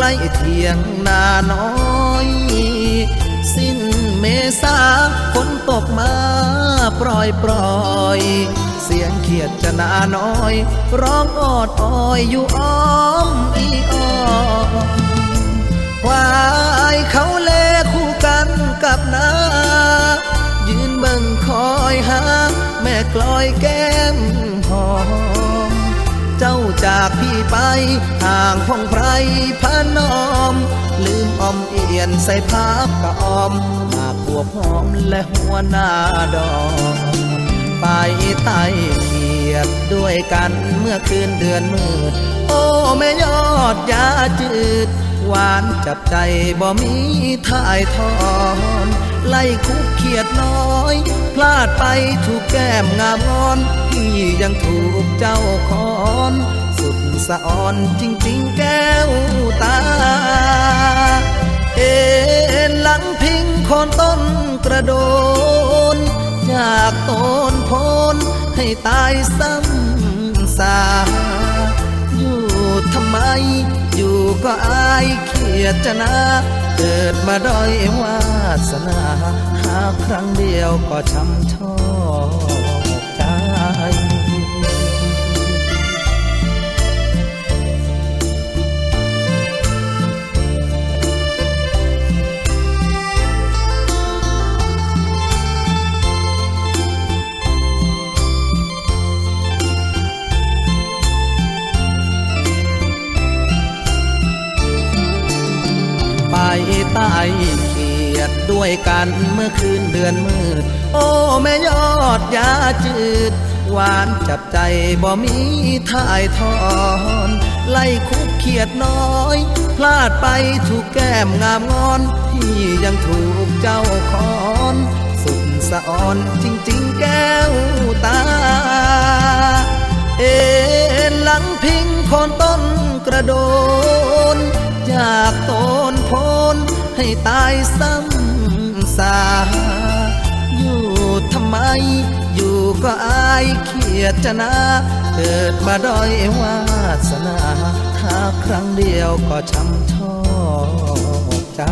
ใกล้เที่ยงนาน้อย สิ้นเมษาฝนตกมาปล่อยปล่อยเสียงเขียดจะนาน้อย ร้องออดอ้อยอยู่อ้อมอีอ้อมควายเขาเลคู่กันกับนายืนเบิ่งคอยหาแม่กลอยแก้มหอม เจ้าจากพี่ไปห่างห้องไพรพานอม ลืมอมเอียนใส่พับกระออมหากบัวพร้อมและหัวหน้าดอกไปไต่เขียดด้วยกันเมื่อคืนเดือนมืด โอ้แม่ยอดยาจืด หวานจับใจบ่มีท่ายทอนไล่คุกเขียดน้อย พลาดไปถูกแก้มงามงอน พี่ยังถูกเจ้าคอ สุดสะอ่อนจริง ๆ แก้วตา เอ็นหลังพิงโคนต้นกระโดน จากต้นโพนให้ตายซ้ำสาอยู่ทำไม อยู่ก็อายเขียดจะนาเกิดมาด้อยวาสนา หาครั้งเดียวก็ช้ำชอกใจ ใต้เขียดด้วยกันเมื่อคืนเดือนมืด โอ้แม่ยอดยาจืด หวานจับใจบ่มีท่ายทอน ไล่คุกเขียดน้อย พลาดไปถูกแก้มงามงอนพี่ยังถูกเจ้าคอนสุดสะอ่อนจริงๆแก้วตา เอ็นหลังพิงคนต้นกระโดนจากต้นโพน ให้ตายซ้ำสา อยู่ทำไม อยู่ก็อายเขียดจะนาเกิดมาด้อยวาสนา ถ้าครั้งเดียวก็ช้ำชอกใจ